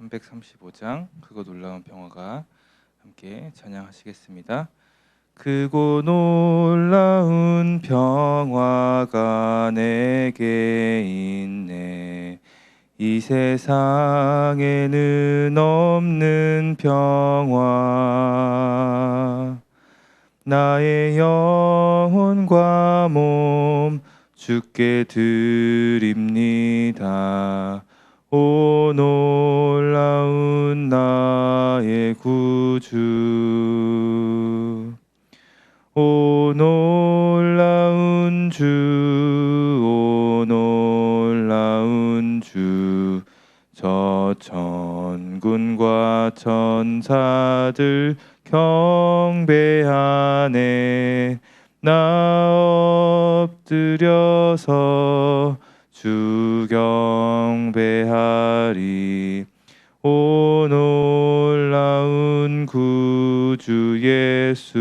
335장 크고 놀라운 평화가 함께 찬양하시겠습니다. 크고 놀라운 평화가 내게 있네. 이 세상에는 없는 평화. 나의 영혼과 몸 주께 드립니다 오 놀라운 나의 구주. 오 놀라운 주, 오 놀라운 주, 저 천군과 천사들 경배하네. 나 엎드려서 주 경배하리. 오 놀라운 구주 예수.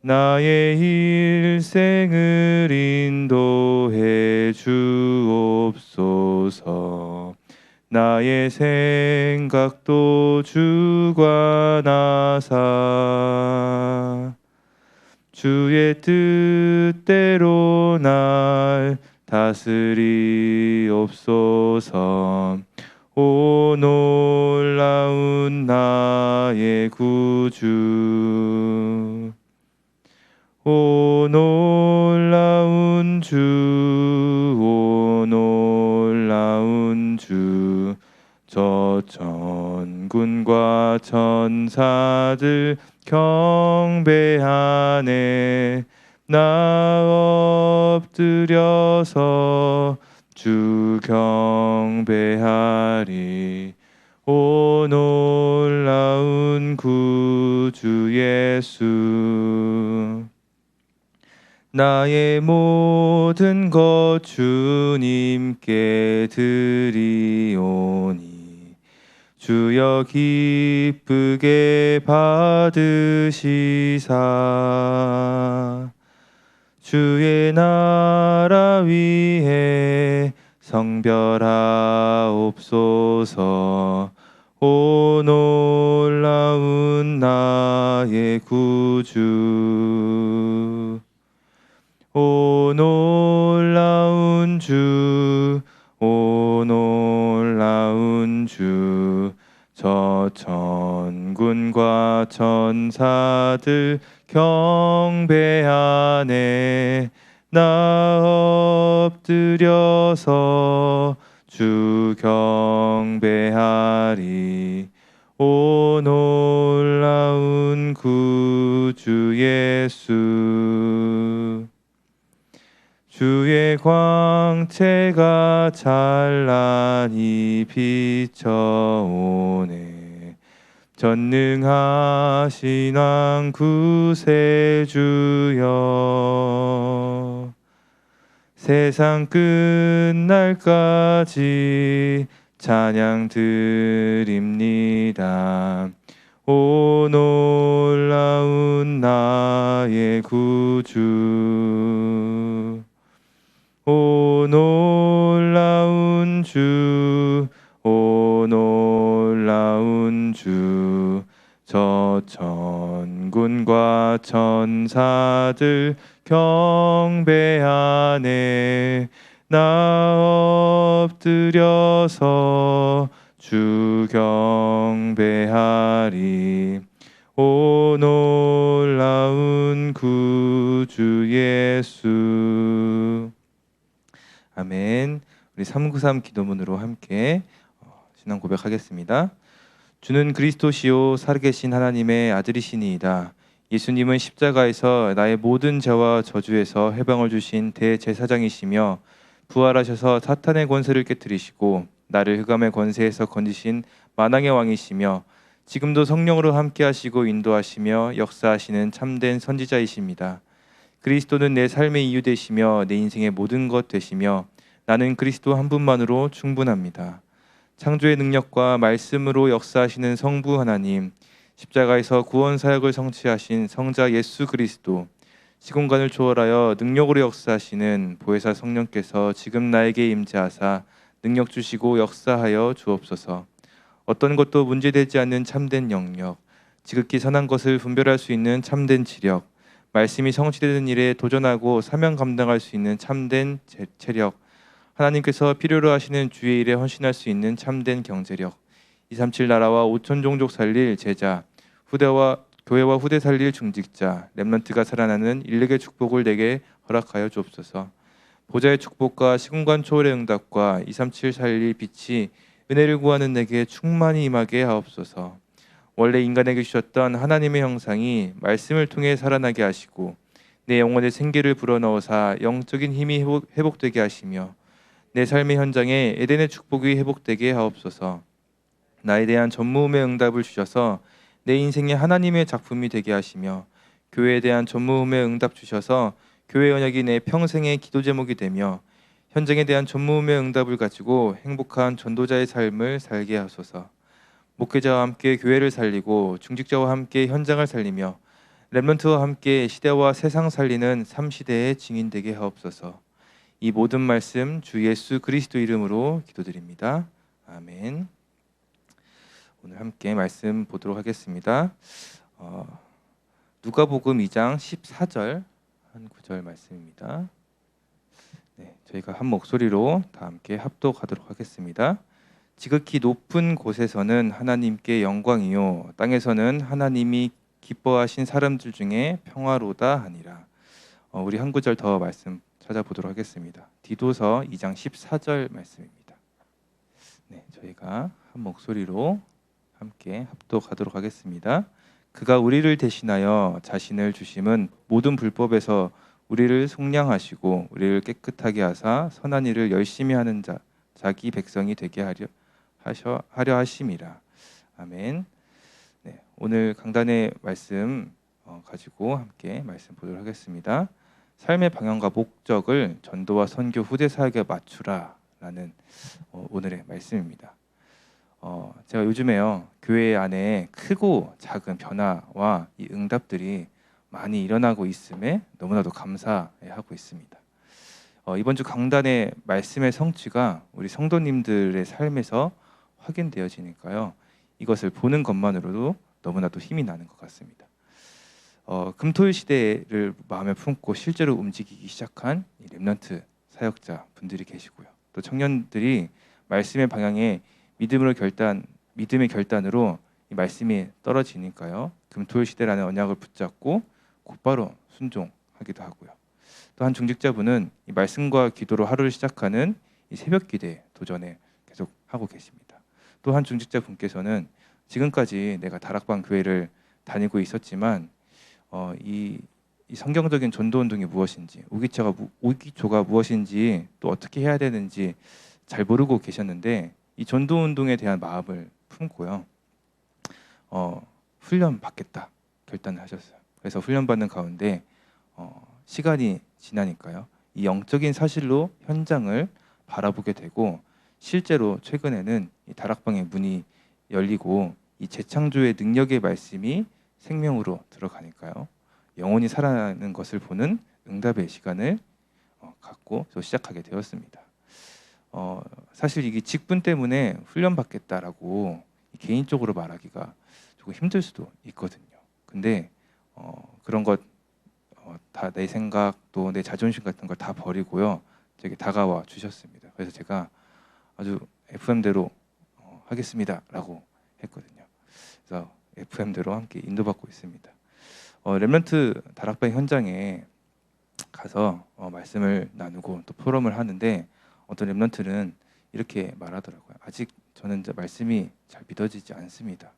나의 일생을 인도해 주옵소서. 나의 생각도 주관하사. 주의 뜻대로 날 다스리옵소서. 오 놀라운 나의 구주. 오 놀라운 주, 오 놀라운 주, 저 천군과 천사들 경배하네. 나 엎드려서 주 경배하리. 오 놀라운 구주 예수. 나의 모든 것 주님께 드리오니 주여 기쁘게 받으시사 주의 나라 위에 성별하옵소서. 오 놀라운 나의 구주. 오 놀라운 주, 오 놀라운 주, 저 천군과 천사들 경배하네. 나 엎드려서 주 경배하리. 오 놀라운 구주 예수. 주의 광채가 찬란히 비춰오네. 전능하신 왕 구세주여. 세상 끝날까지 찬양 드립니다. 오 놀라운 나의 구주 오 놀라운 주, 오 놀라운 주, 저 천군과 천사들 경배하네. 나 엎드려서 주 경배하리. 오 놀라운 구주 예수. 아멘. 우리 393 기도문으로 함께 어, 신앙 고백하겠습니다. 주는 그리스도시요 살아계신 하나님의 아들이시니이다. 예수님은 십자가에서 나의 모든 죄와 저주에서 해방을 주신 대제사장이시며 부활하셔서 사탄의 권세를 깨뜨리시고 나를 흑암의 권세에서 건지신 만왕의 왕이시며 지금도 성령으로 함께하시고 인도하시며 역사하시는 참된 선지자이십니다. 그리스도는 내 삶의 이유 되시며 내 인생의 모든 것 되시며 나는 그리스도 한 분만으로 충분합니다. 창조의 능력과 말씀으로 역사하시는 성부 하나님, 십자가에서 구원 사역을 성취하신 성자 예수 그리스도, 시공간을 초월하여 능력으로 역사하시는 보혜사 성령께서 지금 나에게 임재하사 능력 주시고 역사하여 주옵소서. 어떤 것도 문제되지 않는 참된 영역, 지극히 선한 것을 분별할 수 있는 참된 지력, 말씀이 성취되는 일에 도전하고 사명 감당할 수 있는 참된 제- 체력, 하나님께서 필요로 하시는 주의 일에 헌신할 수 있는 참된 경제력, 237 나라와 5천 종족 살릴 제자, 후대와 교회와 후대 살릴 중직자, 렘넌트가 살아나는 인력의 축복을 내게 허락하여 주옵소서. 보좌의 축복과 시공간 초월의 응답과 237 살릴 빛이 은혜를 구하는 내게 충만히 임하게 하옵소서. 원래 인간에게 주셨던 하나님의 형상이 말씀을 통해 살아나게 하시고 내 영혼의 생기를 불어넣어사 영적인 힘이 회복, 회복되게 하시며 내 삶의 현장에 에덴의 축복이 회복되게 하옵소서. 나에 대한 전무음의 응답을 주셔서 내 인생의 하나님의 작품이 되게 하시며 교회에 대한 전무음의 응답 주셔서 교회 연약이 내 평생의 기도 제목이 되며 현장에 대한 전무음의 응답을 가지고 행복한 전도자의 삶을 살게 하소서. 목회자와 함께 교회를 살리고 중직자와 함께 현장을 살리며 렘넌트와 함께 시대와 세상 살리는 삼시대의 증인 되게 하옵소서. 이 모든 말씀 주 예수 그리스도 이름으로 기도드립니다. 아멘. 오늘 함께 말씀 보도록 하겠습니다. 어, 누가복음 2장 14절 한 구절 말씀입니다. 네, 저희가 한 목소리로 다 함께 합독하도록 하겠습니다. 지극히 높은 곳에서는 하나님께 영광이요 땅에서는 하나님이 기뻐하신 사람들 중에 평화로다 하니라. 어, 우리 한 구절 더 말씀 찾아보도록 하겠습니다. 디도서 2장 14절 말씀입니다. 네, 저희가 한 목소리로 함께 합독하도록 하겠습니다. 그가 우리를 대신하여 자신을 주심은 모든 불법에서 우리를 속량하시고 우리를 깨끗하게 하사 선한 일을 열심히 하는 자 자기 백성이 되게 하려 하셔 하려 하심이라. 아멘. 네, 오늘 강단의 말씀 어, 가지고 함께 말씀 보도록 하겠습니다. 삶의 방향과 목적을 전도와 선교 후대 사역에 맞추라라는 어, 오늘의 말씀입니다. 어, 제가 요즘에요 교회 안에 크고 작은 변화와 이 응답들이 많이 일어나고 있음에 너무나도 감사하고 있습니다. 어, 이번 주 강단의 말씀의 성취가 우리 성도님들의 삶에서 확인되어지니까요. 이것을 보는 것만으로도 너무나도 힘이 나는 것 같습니다. 어, 금토일 시대를 마음에 품고 실제로 움직이기 시작한 이 렘넌트 사역자 분들이 계시고요. 또 청년들이 말씀의 방향에 믿음으로 결단, 믿음의 결단으로 이 말씀이 떨어지니까요. 금토일 시대라는 언약을 붙잡고 곧바로 순종하기도 하고요. 또 한 중직자분은 이 말씀과 기도로 하루를 시작하는 이 새벽 기대 도전에 계속 하고 계십니다. 또 한 중직자 분께서는 지금까지 내가 다락방 교회를 다니고 있었지만 어, 이, 이 성경적인 전도 운동이 무엇인지 오기차가 무- 오기초가 무엇인지 또 어떻게 해야 되는지 잘 모르고 계셨는데 이 전도 운동에 대한 마음을 품고요. 어, 훈련 받겠다 결단을 하셨어요. 그래서 훈련 받는 가운데 어, 시간이 지나니까요. 이 영적인 사실로 현장을 바라보게 되고 실제로 최근에는 이 다락방의 문이 열리고 이 재창조의 능력의 말씀이 생명으로 들어가니까요. 영혼이 살아나는 것을 보는 응답의 시간을 어, 갖고 또 시작하게 되었습니다. 어, 사실 이게 직분 때문에 훈련 받겠다라고 개인적으로 말하기가 조금 힘들 수도 있거든요. 근데 어, 그런 것 다 내 생각 또 내 자존심 같은 걸 다 버리고요. 제게 다가와 주셨습니다. 그래서 제가 아주 FM대로 어, 하겠습니다라고 했거든요. 그래서 FM대로 함께 인도받고 있습니다. 어, 렘런트 다락방 현장에 가서 어, 말씀을 나누고 또 포럼을 하는데 어떤 렘런트는 이렇게 말하더라고요. 아직 저는 말씀이 잘 믿어지지 않습니다.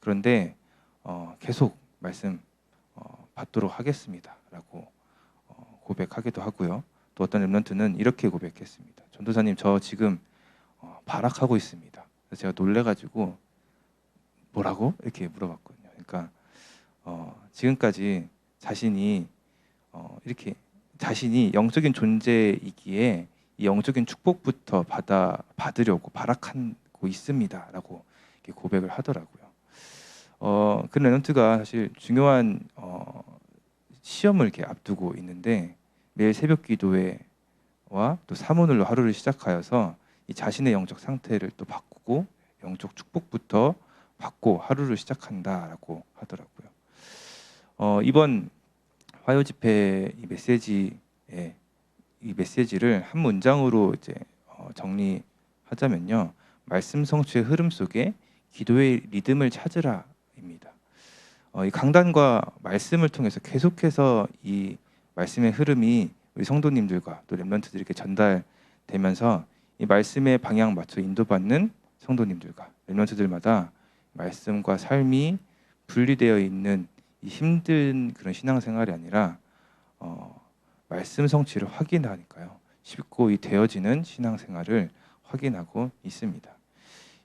그런데 어, 계속 말씀 어, 받도록 하겠습니다라고 어, 고백하기도 하고요. 또 어떤 렘런트는 이렇게 고백했습니다. 전도사님 저 지금 어, 발악하고 있습니다. 제가 놀래가지고 뭐라고 이렇게 물어봤거든요. 그러니까 어, 지금까지 자신이 어, 이렇게 자신이 영적인 존재이기에 이 영적인 축복부터 받아 받으려고 발악하고 있습니다라고 고백을 하더라고요. 어, 그 렘넌트가 사실 중요한 어, 시험을 이렇게 앞두고 있는데 매일 새벽 기도회와 또 사문으로 하루를 시작하여서 이 자신의 영적 상태를 또 바꾸고 영적 축복부터 받고 하루를 시작한다라고 하더라고요. 어, 이번 화요 집회 이 메시지에 이 메시지를 한 문장으로 이제 어, 정리하자면요. 말씀 성취의 흐름 속에 기도의 리듬을 찾으라입니다. 어, 이 강단과 말씀을 통해서 계속해서 이 말씀의 흐름이 우리 성도님들과 또 렘런트들에게 전달되면서 이 말씀의 방향 맞춰 인도받는 성도님들과 렘런트들마다 말씀과 삶이 분리되어 있는 이 힘든 그런 신앙생활이 아니라 어, 말씀 성취를 확인하니까요 쉽고 이 되어지는 신앙생활을 확인하고 있습니다.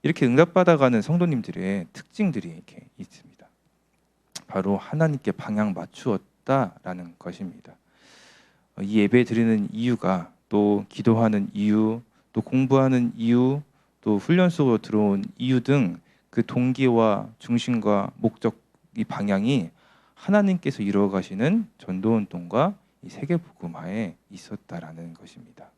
이렇게 응답받아가는 성도님들의 특징들이 이렇게 있습니다. 바로 하나님께 방향 맞추었다라는 것입니다. 어, 이 예배 드리는 이유가 또 기도하는 이유, 또 공부하는 이유, 또 훈련 속으로 들어온 이유 등 그 동기와 중심과 목적 이 방향이 하나님께서 이루어 가시는 전도 운동과 이 세계 복음화에 있었다라는 것입니다.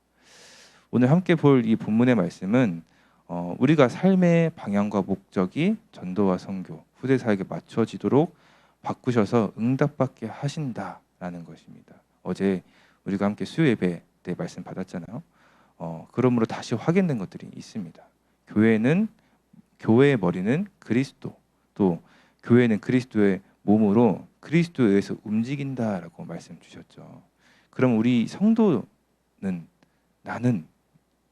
오늘 함께 볼 이 본문의 말씀은 어, 우리가 삶의 방향과 목적이 전도와 선교, 후대 사역에 맞춰지도록 바꾸셔서 응답받게 하신다라는 것입니다. 어제 우리가 함께 수요 예배 때 말씀 받았잖아요. 어, 그러므로 다시 확인된 것들이 있습니다. 교회는 교회의 머리는 그리스도, 또 교회는 그리스도의 몸으로 그리스도에 의해서 움직인다라고 말씀 주셨죠. 그럼 우리 성도는 나는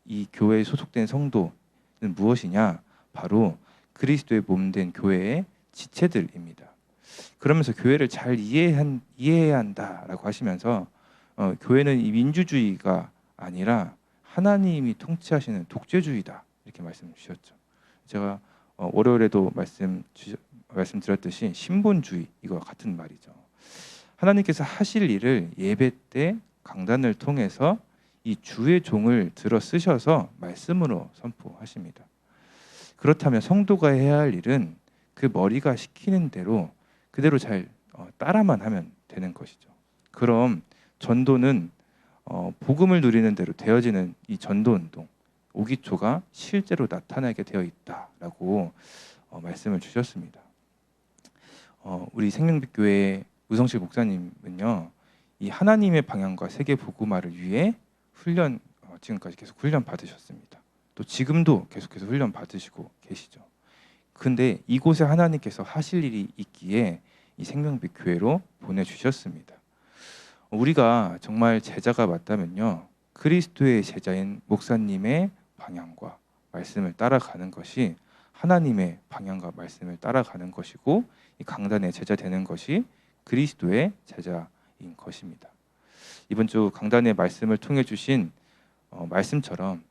이 교회에 소속된 성도는 무엇이냐? 바로 그리스도의 몸된 교회의 지체들입니다. 그러면서 교회를 잘 이해한, 이해해야 한다라고 하시면서 어, 교회는 이 민주주의가 아니라 하나님이 통치하시는 독재주의다 이렇게 말씀 주셨죠. 제가 어, 월요일에도 말씀 주, 말씀드렸듯이 신본주의 이거 같은 말이죠. 하나님께서 하실 일을 예배 때 강단을 통해서 이 주의 종을 들어 쓰셔서 말씀으로 선포하십니다. 그렇다면 성도가 해야 할 일은 그 머리가 시키는 대로 그대로 잘 어, 따라만 하면 되는 것이죠. 그럼 전도는 어, 복음을 누리는 대로 되어지는 이 전도 운동 오기초가 실제로 나타나게 되어 있다라고 어, 말씀을 주셨습니다. 어, 우리 생명빛교회 우성실 목사님은요, 이 하나님의 방향과 세계 복음화를 위해 훈련 어, 지금까지 계속 훈련 받으셨습니다. 또 지금도 계속해서 훈련 받으시고 계시죠. 근데 이곳에 하나님께서 하실 일이 있기에 이 생명빛 교회로 보내주셨습니다. 우리가 정말 제자가 맞다면요, 그리스도의 제자인 목사님의 방향과 말씀을 따라가는 것이 하나님의 방향과 말씀을 따라가는 것이고 이 강단의 제자 되는 것이 그리스도의 제자인 것입니다. 이번 주 강단의 말씀을 통해 주신 어, 말씀처럼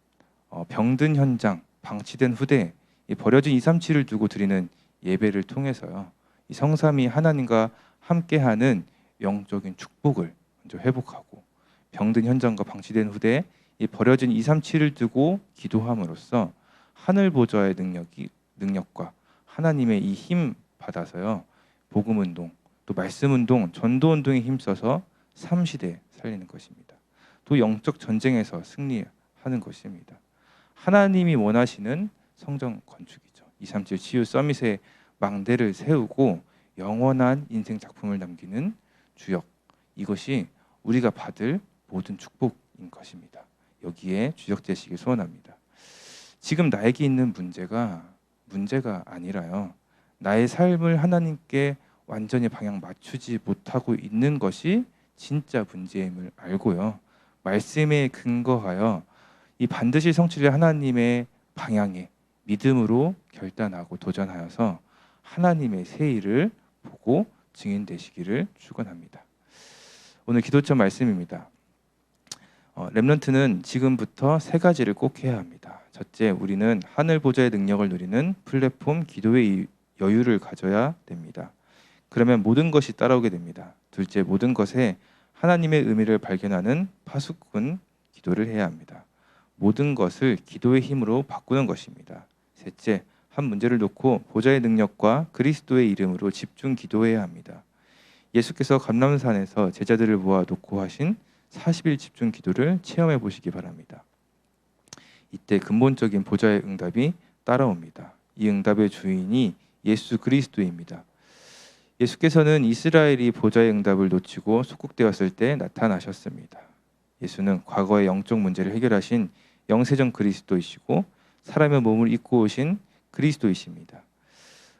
어, 병든 현장, 방치된 후대, 이 버려진 237을 두고 드리는 예배를 통해서요. 이 성삼이 하나님과 함께하는 영적인 축복을 먼저 회복하고 병든 현장과 방치된 후대 이 버려진 237을 두고 기도함으로써 하늘 보좌의 능력이 능력과 하나님의 이 힘 받아서요. 복음 운동, 또 말씀 운동, 전도 운동에 힘써서 삼시대 살리는 것입니다. 또 영적 전쟁에서 승리하는 것입니다. 하나님이 원하시는 성정 건축이죠. 237 치유 서밋의 망대를 세우고 영원한 인생 작품을 남기는 주역. 이것이 우리가 받을 모든 축복인 것입니다. 여기에 주역 되시길 소원합니다. 지금 나에게 있는 문제가 문제가 아니라요. 나의 삶을 하나님께 완전히 방향 맞추지 못하고 있는 것이 진짜 문제임을 알고요. 말씀에 근거하여 이 반드시 성취될 하나님의 방향에 믿음으로 결단하고 도전하여서 하나님의 새 일을 보고 증인되시기를 축원합니다. 오늘 기도점 말씀입니다. 어, 렘넌트는 지금부터 세 가지를 꼭 해야 합니다. 첫째, 우리는 하늘 보좌의 능력을 누리는 플랫폼 기도의 여유를 가져야 됩니다. 그러면 모든 것이 따라오게 됩니다. 둘째, 모든 것에 하나님의 의미를 발견하는 파수꾼 기도를 해야 합니다. 모든 것을 기도의 힘으로 바꾸는 것입니다. 셋째, 한 문제를 놓고 보좌의 능력과 그리스도의 이름으로 집중 기도해야 합니다. 예수께서 감람산에서 제자들을 모아 놓고 하신 40일 집중 기도를 체험해 보시기 바랍니다. 이때 근본적인 보좌의 응답이 따라옵니다. 이 응답의 주인이 예수 그리스도입니다. 예수께서는 이스라엘이 보좌의 응답을 놓치고 속국되었을 때 나타나셨습니다. 예수는 과거의 영적 문제를 해결하신 영세전 그리스도이시고 사람의 몸을 입고 오신 그리스도이십니다.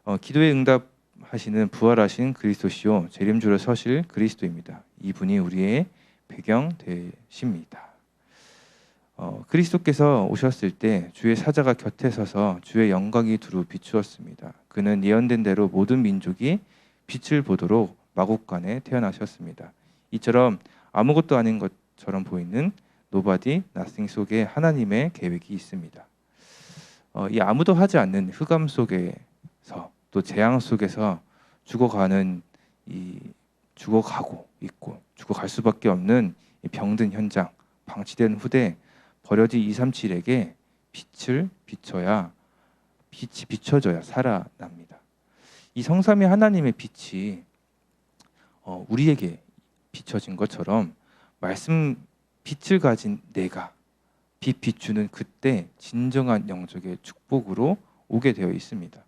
어, 기도에 응답 하시는 부활하신 그리스도시요 재림주로 서실 그리스도입니다. 이분이 우리의 배경 되십니다. 어, 그리스도께서 오셨을 때 주의 사자가 곁에 서서 주의 영광이 두루 비추었습니다. 그는 예언된 대로 모든 민족이 빛을 보도록 마국간에 태어나셨습니다. 이처럼 아무것도 아닌 것처럼 보이는 노바디 나싱 속에 하나님의 계획이 있습니다. 어, 이 아무도 하지 않는 흑암 속에서 또 재앙 속에서 죽어가는 이 죽어가고 있고 죽어갈 수밖에 없는 이 병든 현장 방치된 후대 버려진 237에게 빛을 비춰야 빛이 비춰져야 살아납니다. 이 성삼위 하나님의 빛이 어, 우리에게 비춰진 것처럼 말씀 빛을 가진 내가 빛 비추는 그때 진정한 영적의 축복으로 오게 되어 있습니다.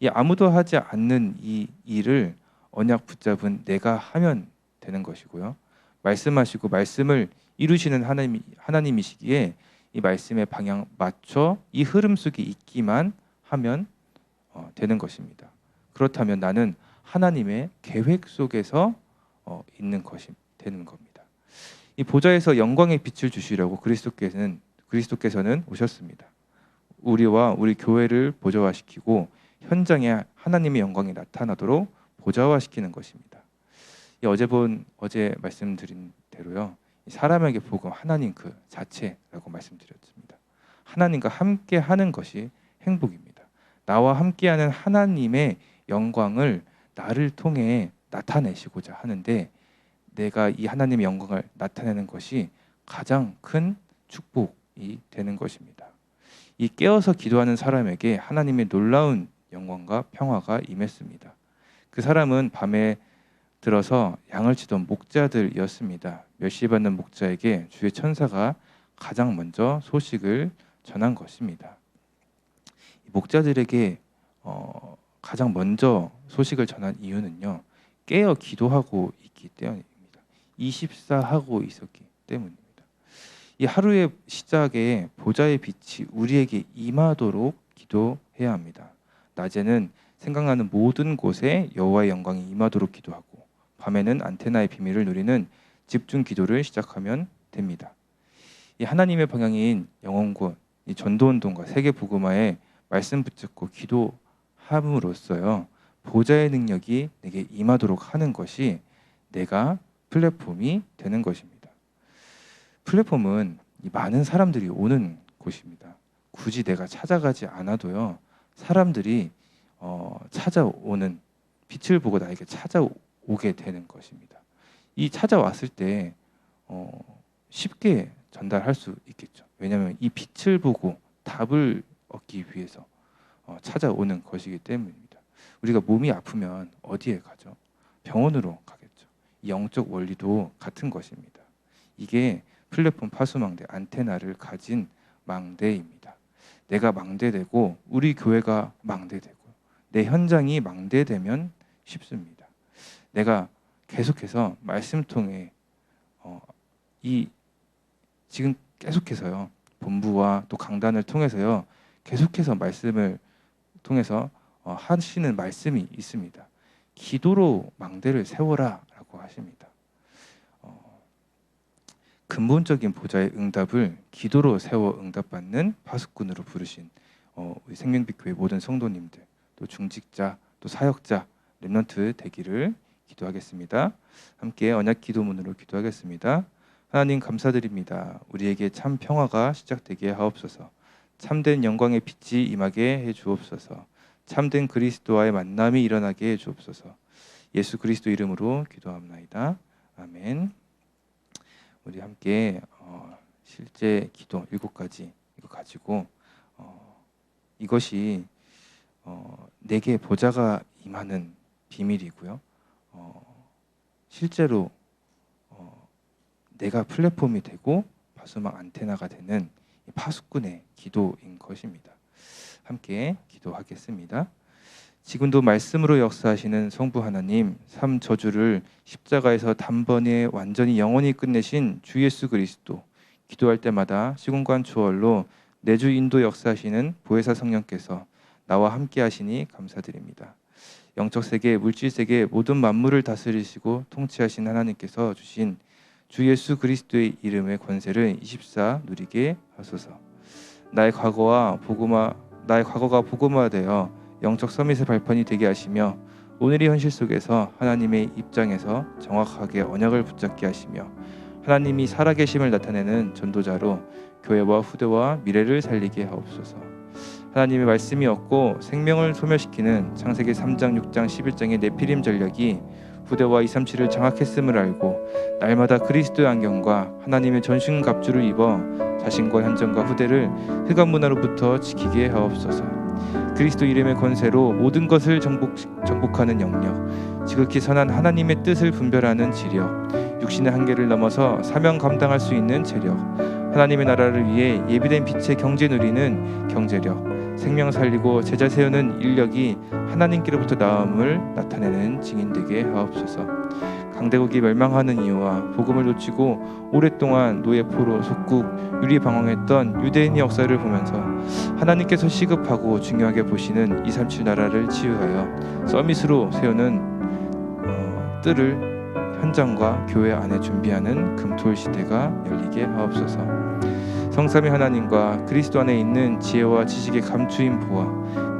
이 아무도 하지 않는 이 일을 언약 붙잡은 내가 하면 되는 것이고요. 말씀하시고 말씀을 이루시는 하나님 하나님이시기에 이 말씀의 방향 맞춰 이 흐름 속에 있기만 하면 어, 되는 것입니다. 그렇다면 나는 하나님의 계획 속에서 어, 있는 것이 되는 겁니다. 이 보좌에서 영광의 빛을 주시려고 그리스도께서는 그리스도께서는 오셨습니다. 우리와 우리 교회를 보좌화시키고 현장에 하나님의 영광이 나타나도록 보좌화시키는 것입니다. 어제 본 어제 말씀드린 대로요. 사람에게 복음 하나님 그 자체라고 말씀드렸습니다. 하나님과 함께 하는 것이 행복입니다. 나와 함께 하는 하나님의 영광을 나를 통해 나타내시고자 하는데 내가 이 하나님의 영광을 나타내는 것이 가장 큰 축복이 되는 것입니다. 이 깨어서 기도하는 사람에게 하나님의 놀라운 영광과 평화가 임했습니다. 그 사람은 밤에 들어서 양을 치던 목자들이었습니다. 멸시받는 목자에게 주의 천사가 가장 먼저 소식을 전한 것입니다. 목자들에게 어, 가장 먼저 소식을 전한 이유는요. 깨어 기도하고 있기 때문입니다. 24 하고 있었기 때문입니다. 이 하루의 시작에 보좌의 빛이 우리에게 임하도록 기도해야 합니다. 낮에는 생각나는 모든 곳에 여호와의 영광이 임하도록 기도하고 밤에는 안테나의 비밀을 누리는 집중 기도를 시작하면 됩니다. 이 하나님의 방향인 영혼군, 이 전도 운동과 세계 복음화에 말씀 붙잡고 기도함으로써요 보좌의 능력이 내게 임하도록 하는 것이 내가 플랫폼이 되는 것입니다. 플랫폼은 많은 사람들이 오는 곳입니다. 굳이 내가 찾아가지 않아도요 사람들이 어, 찾아오는 빛을 보고 나에게 찾아오게 되는 것입니다. 이 찾아왔을 때 어, 쉽게 전달할 수 있겠죠. 왜냐하면 이 빛을 보고 답을 얻기 위해서 어, 찾아오는 것이기 때문입니다. 우리가 몸이 아프면 어디에 가죠? 병원으로 가겠죠. 영적 원리도 같은 것입니다. 이게 플랫폼 파수망대 안테나를 가진 망대입니다. 내가 망대되고 우리 교회가 망대되고 내 현장이 망대되면 쉽습니다. 내가 계속해서 말씀 통해 어, 이 지금 계속해서요 본부와 또 강단을 통해서요 계속해서 말씀을 통해서 어, 하시는 말씀이 있습니다. 기도로 망대를 세워라라고 하십니다. 어, 근본적인 보좌의 응답을 기도로 세워 응답받는 파수꾼으로 부르신 어, 생명빛 교회 모든 성도님들 또 중직자 또 사역자 렘넌트 되기를 기도하겠습니다. 함께 언약 기도문으로 기도하겠습니다. 하나님 감사드립니다. 우리에게 참 평화가 시작되게 하옵소서. 참된 영광의 빛이 임하게 해 주옵소서. 참된 그리스도와의 만남이 일어나게 해 주옵소서. 예수 그리스도 이름으로 기도합나이다. 아멘. 우리 함께 어, 실제 기도 일곱 가지 이거 가지고 어, 이것이 어, 내게 보좌가 임하는 비밀이고요. 어, 실제로 어, 내가 플랫폼이 되고 바수막 안테나가 되는 파수꾼의 기도인 것입니다. 함께 기도하겠습니다. 지금도 말씀으로 역사하시는 성부 하나님, 삼 저주를 십자가에서 단번에 완전히 영원히 끝내신 주 예수 그리스도, 기도할 때마다 시공간 초월로 내주 인도 역사하시는 보혜사 성령께서 나와 함께 하시니 감사드립니다. 영적 세계, 물질 세계 모든 만물을 다스리시고 통치하신 하나님께서 주신 주 예수 그리스도의 이름의 권세를 24 누리게 하소서. 나의 과거와 복음화 나의 과거가 복음화되어 영적 서밋의 발판이 되게 하시며 오늘의 현실 속에서 하나님의 입장에서 정확하게 언약을 붙잡게 하시며 하나님이 살아계심을 나타내는 전도자로 교회와 후대와 미래를 살리게 하옵소서. 하나님의 말씀이 없고 생명을 소멸시키는 창세기 3장, 6장, 11장의 네피림 전략이 후대와 237을 장악했음을 알고 날마다 그리스도의 안경과 하나님의 전신 갑주를 입어 자신과 현장과 후대를 흑암 문화로부터 지키게 하옵소서. 그리스도 이름의 권세로 모든 것을 정복, 정복하는 영역, 지극히 선한 하나님의 뜻을 분별하는 지력, 육신의 한계를 넘어서 사명 감당할 수 있는 재력, 하나님의 나라를 위해 예비된 빛의 경제 누리는 경제력, 생명 살리고 제자 세우는 인력이 하나님께로부터 나옴을 나타내는 증인 되게 하옵소서. 강대국이 멸망하는 이유와 복음을 놓치고 오랫동안 노예포로 속국 유리방황했던 유대인의 역사를 보면서 하나님께서 시급하고 중요하게 보시는 237 나라를 치유하여 서밋으로 세우는 어, 뜰을 현장과 교회 안에 준비하는 금토일 시대가 열리게 하옵소서. 성삼위 하나님과 그리스도 안에 있는 지혜와 지식의 감추인 보화,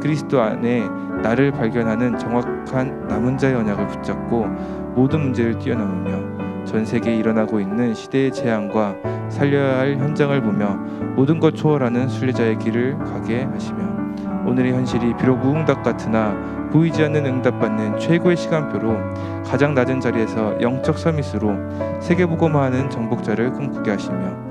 그리스도 안에 나를 발견하는 정확한 남은 자의 언약을 붙잡고 모든 문제를 뛰어넘으며 전 세계에 일어나고 있는 시대의 재앙과 살려야 할 현장을 보며 모든 것 초월하는 순례자의 길을 가게 하시며 오늘의 현실이 비록 무응답 같으나 보이지 않는 응답받는 최고의 시간표로 가장 낮은 자리에서 영적 서밋으로 세계복음화하는 정복자를 꿈꾸게 하시며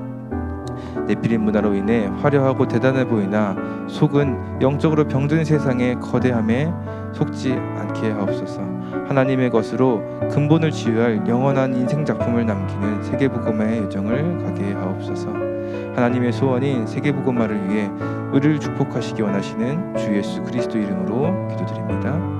네피림 문화로 인해 화려하고 대단해 보이나 속은 영적으로 병든 세상의 거대함에 속지 않게 하옵소서. 하나님의 것으로 근본을 치유할 영원한 인생 작품을 남기는 세계복음화의 여정을 가게 하옵소서. 하나님의 소원인 세계복음화를 위해 의를 축복하시기 원하시는 주 예수 그리스도 이름으로 기도드립니다.